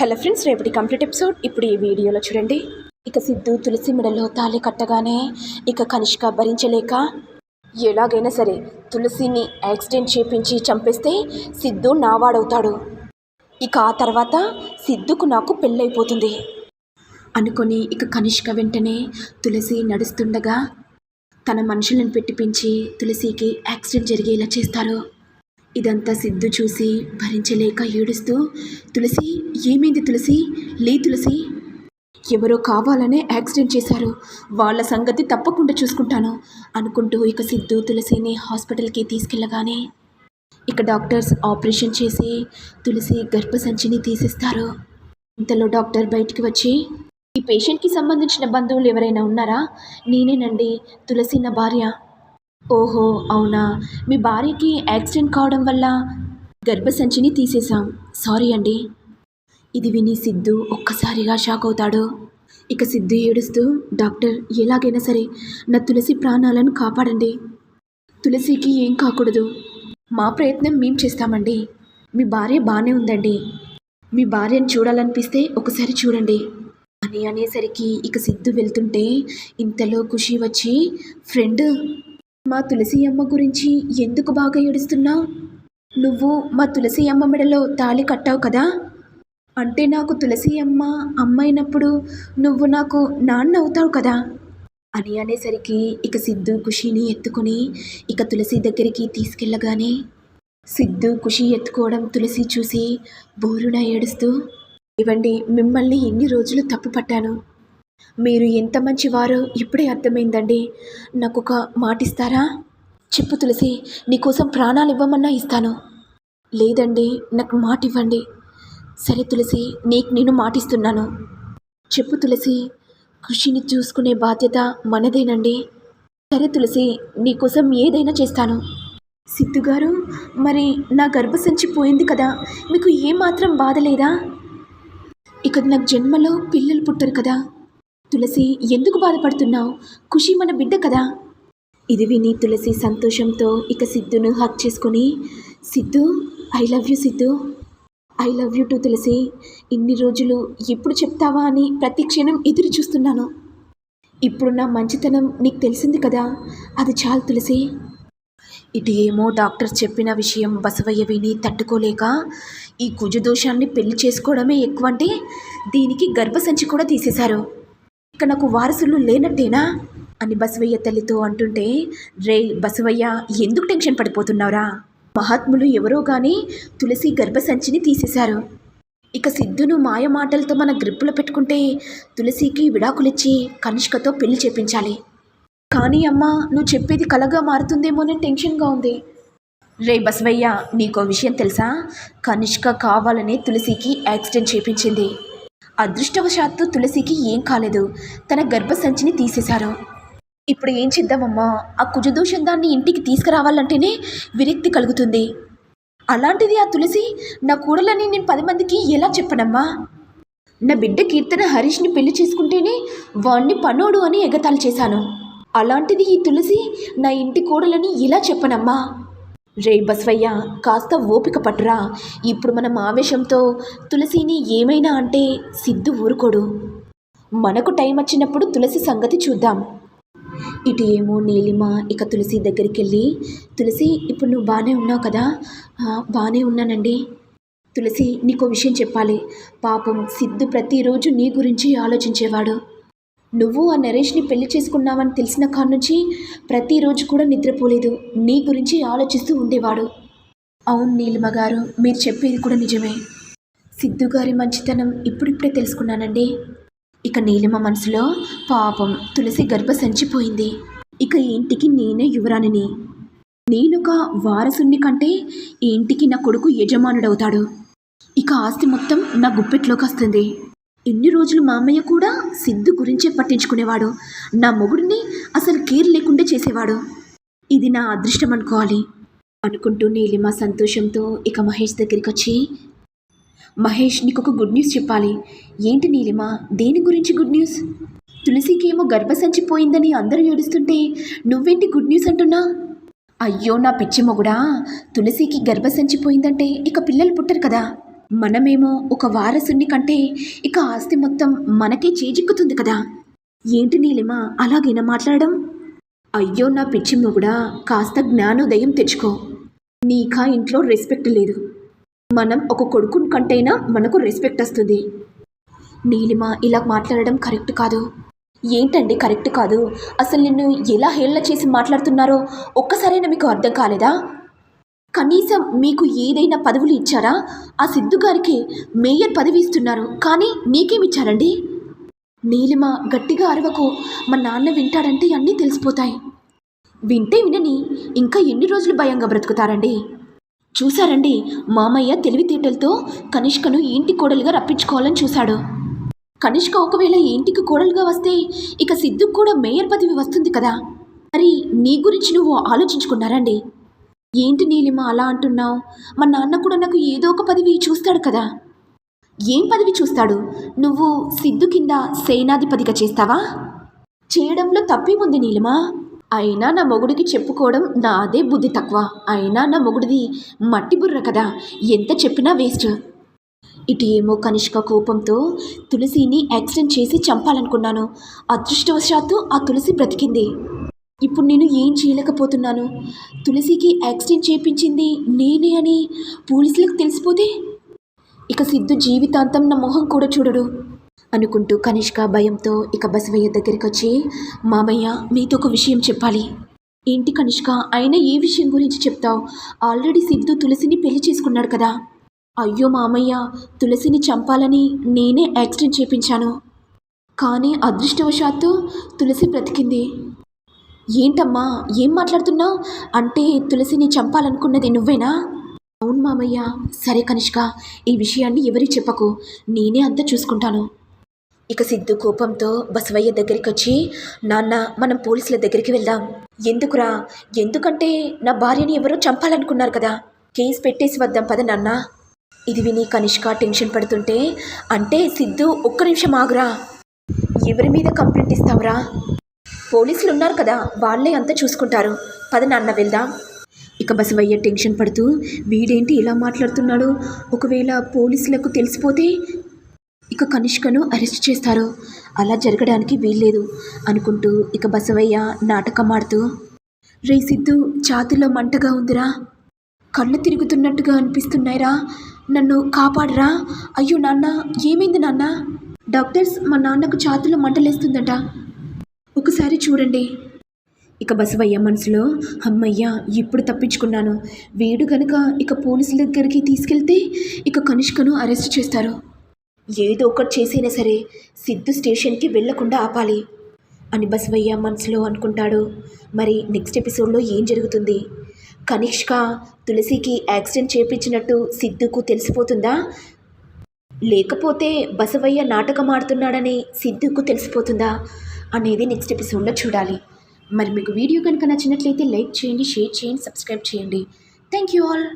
Hello friends రేపటి complete episode. ఇప్పుడు ఈ వీడియోలో చూడండి. ఇక సిద్ధు తులసి మెడలో తాళి కట్టగానే ఇక కనిష్క భరించలేక ఎలాగైనా సరే తులసిని యాక్సిడెంట్ చేపించి చంపేస్తే సిద్ధు నావాడవుతాడు. ఇక ఆ తర్వాత సిద్ధుకు నాకు పెళ్ళైపోతుంది. అనుకొని ఇక కనిష్క వెంటనే తులసి నడుస్తుండగా తన మనుషులను పెట్టిపించి తులసికి యాక్సిడెంట్ జరిగేలా చేస్తారు. ఇదంతా సిద్ధు చూసి భరించలేక ఏడుస్తూ తులసి ఏమైంది తులసి? లే తులసి. ఎవరో కావాలనే యాక్సిడెంట్ చేశారు. వాళ్ళ సంగతి తప్పకుండా చూసుకుంటాను అనుకుంటూ ఇక సిద్ధు తులసిని హాస్పిటల్కి తీసుకెళ్ళగానే ఇక డాక్టర్స్ ఆపరేషన్ చేసి తులసి గర్భసంచిని తీసేస్తారు. ఇంతలో డాక్టర్ బయటికి వచ్చి ఈ పేషెంట్కి సంబంధించిన బంధువులు ఎవరైనా ఉన్నారా? నేనేనండి తులసి నా భార్య. ఓహో అవునా? మీ భార్యకి యాక్సిడెంట్ కావడం వల్ల గర్భసంచిని తీసేశాం. సారీ అండి. ఇది విని సిద్ధు ఒక్కసారిగా షాక్ అవుతాడు. ఇక సిద్ధు ఏడుస్తూ డాక్టర్ ఎలాగైనా సరే నా తులసి ప్రాణాలను కాపాడండి. తులసికి ఏం కాకూడదు. మా ప్రయత్నం మేం చేస్తామండి. మీ భార్య బాగానే ఉందండి. మీ భార్యను చూడాలనిపిస్తే ఒకసారి చూడండి. అని అనేసరికి ఇక సిద్ధు వెళ్తుంటే ఇంతలో ఖుషి వచ్చి ఫ్రెండ్ మా తులసి అమ్మ గురించి ఎందుకు బాగా ఏడుస్తున్నావు నువ్వు మా తులసి అమ్మ మెడలో తాళి కట్టావు కదా? అంటే నాకు తులసి అమ్మ అమ్మైనప్పుడు నువ్వు నాకు నాన్న అవుతావు కదా? అని అనేసరికి ఇక సిద్ధు ఖుషీని ఎత్తుకుని ఇక తులసి దగ్గరికి తీసుకెళ్ళగానే సిద్ధు ఖుషి ఎత్తుకోవడం తులసి చూసి బోరున ఏడుస్తూ ఇవ్వండి మిమ్మల్ని ఎన్ని రోజులు తప్పు పట్టాను. మీరు ఎంత మంచివారో ఇప్పుడే అర్థమైందండి. నాకు ఒక మాట ఇస్తారా చెప్పు తులసి నీకోసం ప్రాణాలు ఇవ్వమన్నా ఇస్తాను. లేదండి నాకు మాట ఇవ్వండి సరే తులసి నీకు నేను మాటిస్తున్నాను. చెప్పు తులసి కృషిని చూసుకునే బాధ్యత మనదేనండి. సరే తులసి నీకోసం ఏదైనా చేస్తాను. సిద్ధుగారు మరి నా గర్భసంచి పోయింది కదా మీకు ఏమాత్రం బాధ లేదా? ఇక నాకు జన్మలో పిల్లలు పుట్టరు కదా. తులసి ఎందుకు బాధపడుతున్నావు? ఖుషి మన బిడ్డ కదా. ఇది విని తులసి సంతోషంతో ఇక సిద్ధును హక్ చేసుకొని Siddhu I love you Siddhu. I love you too Tulasi. ఇన్ని రోజులు ఎప్పుడు చెప్తావా అని ప్రతి క్షణం ఎదురు చూస్తున్నాను. ఇప్పుడు నా మంచితనం నీకు తెలిసింది కదా. అది చాలు తులసి. ఇటు ఏమో డాక్టర్ చెప్పిన విషయం బసవయ్య విని తట్టుకోలేక ఈ కుజదోషాన్ని పెళ్ళి చేసుకోవడమే ఎక్కువ అంటే దీనికి గర్భసంచి కూడా తీసేశారు. ఇక నాకు వారసులు లేనట్టేనా? అని బసవయ్య తల్లితో అంటుంటే రే బసవయ్య ఎందుకు టెన్షన్ పడిపోతున్నావురా? మహాత్ములు ఎవరో కానీ తులసి గర్భసంచిని తీసేశారు. ఇక సిద్ధును మాయ మాటలతో మన గ్రిప్పులో పెట్టుకుంటే తులసికి విడాకులిచ్చి కనిష్కతో పెళ్ళి చేపించాలి. కానీ అమ్మా నువ్వు చెప్పేది కలగా మారుతుందేమోనని టెన్షన్గా ఉంది. రే బసవయ్య నీకో విషయం తెలుసా? కనిష్క కావాలని తులసికి యాక్సిడెంట్ చేపించింది. అదృష్టవశాత్తు తులసికి ఏం కాలేదు. తన గర్భసంచిని తీసేశారు. ఇప్పుడు ఏం చేద్దామమ్మా? ఆ కుజదోషం దాన్ని ఇంటికి తీసుకురావాలంటేనే విరక్తి కలుగుతుంది. అలాంటిది ఆ తులసి నా కూడలని నేను పది మందికి ఎలా చెప్పనమ్మా? నా బిడ్డ కీర్తన హరీష్ని పెళ్ళి చేసుకుంటేనే వాణ్ణి పనోడు అని ఎగతాళి చేశాను. అలాంటిది ఈ తులసి నా ఇంటి కోడలని ఇలా చెప్పనమ్మా? రే బస్వయ్య కాస్త ఓపిక పట్టురా ఇప్పుడు మనం ఆవేశంతో తులసిని ఏమైనా అంటే సిద్ధు ఊరుకోడు. మనకు టైం వచ్చినప్పుడు తులసి సంగతి చూద్దాం. ఇటు ఏమో నీలిమ ఇక తులసి దగ్గరికి వెళ్ళి తులసి ఇప్పుడు నువ్వు బాగానే ఉన్నావు కదా? బాగానే ఉన్నానండి. తులసి నీకో విషయం చెప్పాలి. పాపం సిద్ధు ప్రతిరోజు నీ గురించి ఆలోచించేవాడు. నువ్వు ఆ నరేష్ని పెళ్ళి చేసుకున్నావని తెలిసిన కాడ నుంచి ప్రతిరోజు కూడా నిద్రపోలేదు. నీ గురించి ఆలోచిస్తూ ఉండేవాడు. అవును నీలిమ గారు మీరు చెప్పేది కూడా నిజమే. సిద్ధు గారి మంచితనం ఇప్పుడిప్పుడే తెలుసుకున్నానండి. ఇక నీలిమ మనసులో పాపం తులసి గర్భసంచిపోయింది ఇక ఇంటికి నేనే యువరాణిని. నేనొక వారసుని కంటే ఈ ఇంటికి నా కొడుకు యజమానుడవుతాడు. ఇక ఆస్తి మొత్తం నా గుప్పెట్లోకి వస్తుంది. ఎన్ని రోజులు మా అమ్మయ్య కూడా సిద్ధు గురించే పట్టించుకునేవాడు. నా మొగుడిని అసలు కేర్ లేకుండా చేసేవాడు. ఇది నా అదృష్టం అనుకోవాలి. అనుకుంటూ నీలిమ సంతోషంతో ఇక మహేష్ దగ్గరికి వచ్చి మహేష్ నీకు ఒక గుడ్ న్యూస్ చెప్పాలి. ఏంటి నీలిమ? దేని గురించి గుడ్ న్యూస్ తులసికి ఏమో గర్భసంచి పోయిందని అందరూ ఏడుస్తుంటే నువ్వేంటి గుడ్ న్యూస్ అంటున్నా? అయ్యో నా పిచ్చి మొగుడా! తులసికి గర్భసంచి పోయిందంటే ఇక పిల్లలు పుట్టరు కదా. మనమేమో ఒక వారసుని కంటే ఇక ఆస్తి మొత్తం మనకే చేజిక్కుతుంది కదా. ఏంటి నీలిమా అలాగైనా మాట్లాడడం? అయ్యో నా పిచ్చి మొగుడా కాస్త జ్ఞానోదయం తెచ్చుకో. నీకా ఇంట్లో రెస్పెక్ట్ లేదు. మనం ఒక కొడుకుని కంటైనా మనకు రెస్పెక్ట్ వస్తుంది. నీలిమ ఇలా మాట్లాడడం కరెక్ట్ కాదు. ఏంటండి కరెక్ట్ కాదు? అసలు నిన్ను ఎలా హేళన చేసి మాట్లాడుతున్నారో ఒక్కసారైనా మీకు అర్థం కాలేదా? కనీసం మీకు ఏదైనా పదవులు ఇచ్చారా? ఆ సిద్ధు గారికి మేయర్ పదవి ఇస్తున్నారు కానీ నీకేమిచ్చారండి? నీలిమ గట్టిగా అరవకు. మా నాన్న వింటాడంటే అన్నీ తెలిసిపోతాయి. వింటే వినని ఇంకా ఎన్ని రోజులు భయంగా బ్రతుకుతారండి? చూశారండి మామయ్య తెలివితేటలతో కనిష్కను ఇంటి కోడలుగా రప్పించుకోవాలని చూశాడు. కనిష్క ఒకవేళ ఇంటికి కోడలుగా వస్తే ఇక సిద్ధుకు కూడా మేయర్ పదవి వస్తుంది కదా? మరి నీ గురించి నువ్వు ఆలోచించుకున్నారండి? ఏంటి నీలిమ అలా అంటున్నావు? మా నాన్న కూడా నాకు ఏదో ఒక పదవి చూస్తాడు కదా. ఏం పదవి చూస్తాడు? నువ్వు సిద్ధు కింద సేనాధిపతిగా చేస్తావా? చేయడంలో తప్పేముంది నీలిమా. అయినా నా మొగుడికి చెప్పుకోవడం నాదే బుద్ధి తక్కువ. అయినా నా మొగుడిది మట్టి బుర్ర కదా. ఎంత చెప్పినా వేస్ట్. ఇటు ఏమో కనిష్క కోపంతో తులసిని యాక్సిడెంట్ చేసి చంపాలనుకున్నాను. అదృష్టవశాత్తు ఆ తులసి బ్రతికింది. ఇప్పుడు నేను ఏం చేయలేకపోతున్నాను? తులసికి యాక్సిడెంట్ చేయించింది నేనే అని పోలీసులకు తెలిసిపోతే? ఇక సిద్ధు జీవితాంతం నా మొహం కూడా చూడడు అనుకుంటూ కనిష్క భయంతో ఇక బసవయ్య దగ్గరికి వచ్చి మామయ్య మీతో ఒక విషయం చెప్పాలి. ఏంటి కనిష్క? అయినా ఏ విషయం గురించి చెప్తావు? ఆల్రెడీ సిద్ధు తులసిని పెళ్ళి చేసుకున్నాడు కదా. అయ్యో మామయ్య తులసిని చంపాలని నేనే యాక్సిడెంట్ చేపించాను. కానీ అదృష్టవశాత్తు తులసి బ్రతికింది. ఏంటమ్మా? ఏం మాట్లాడుతున్నావు అంటే తులసిని చంపాలనుకున్నది నువ్వేనా? అవును మామయ్య. సరే కనిష్క ఈ విషయాన్ని ఎవరికి చెప్పకు. నేనే అంతా చూసుకుంటాను. ఇక సిద్ధు కోపంతో బసవయ్య దగ్గరికి వచ్చి నాన్న మనం పోలీసుల దగ్గరికి వెళ్దాం. ఎందుకురా? ఎందుకంటే నా భార్యని ఎవరో చంపాలనుకున్నారు కదా. కేసు పెట్టేసి వద్దాం పద నాన్న. ఇది విని కనిష్క టెన్షన్ పడుతుంటే అంటే సిద్ధు ఒక్క నిమిషం ఆగురా. ఎవరి మీద కంప్లైంట్ ఇస్తావురా? పోలీసులు ఉన్నారు కదా వాళ్ళే అంతా చూసుకుంటారు. పద నాన్న వెళ్దాం. ఇక బసవయ్య టెన్షన్ పడుతూ వీడేంటి ఇలా మాట్లాడుతున్నాడు? ఒకవేళ పోలీసులకు తెలిసిపోతే ఇక కనిష్కను అరెస్ట్ చేస్తారు. అలా జరగడానికి వీల్లేదు అనుకుంటూ ఇక బసవయ్య నాటకం ఆడుతూ రే సిద్ధు ఛాతిలో మంటగా ఉందిరా. కళ్ళు తిరుగుతున్నట్టుగా అనిపిస్తున్నాయిరా. నన్ను కాపాడరా. అయ్యో నాన్న ఏమైంది నాన్న? డాక్టర్స్ మా నాన్నకు ఛాతిలో మంటలేస్తుందట. ఒకసారి చూడండి. ఇక బసవయ్య మనసులో అమ్మయ్య ఇప్పుడు తప్పించుకున్నాను. వీడు గనుక ఇక పోలీసుల దగ్గరికి తీసుకెళ్తే ఇక కనిష్కను అరెస్ట్ చేస్తారు. ఏదో ఒకటి చేసైనా సరే సిద్ధు స్టేషన్కి వెళ్ళకుండా ఆపాలి అని బసవయ్య మనసులో అనుకుంటాడు. మరి నెక్స్ట్ ఎపిసోడ్లో ఏం జరుగుతుంది? కనిష్క తులసికి యాక్సిడెంట్ చేపించినట్టు సిద్ధుకు తెలిసిపోతుందా? లేకపోతే బసవయ్య నాటకం ఆడుతున్నాడని సిద్ధుకు తెలిసిపోతుందా? అనేది నెక్స్ట్ ఎపిసోడ్లో చూడాలి. మరి మీకు వీడియో కనుక నచ్చినట్లయితే లైక్ చేయండి షేర్ చేయండి సబ్స్క్రైబ్ చేయండి. Thank you all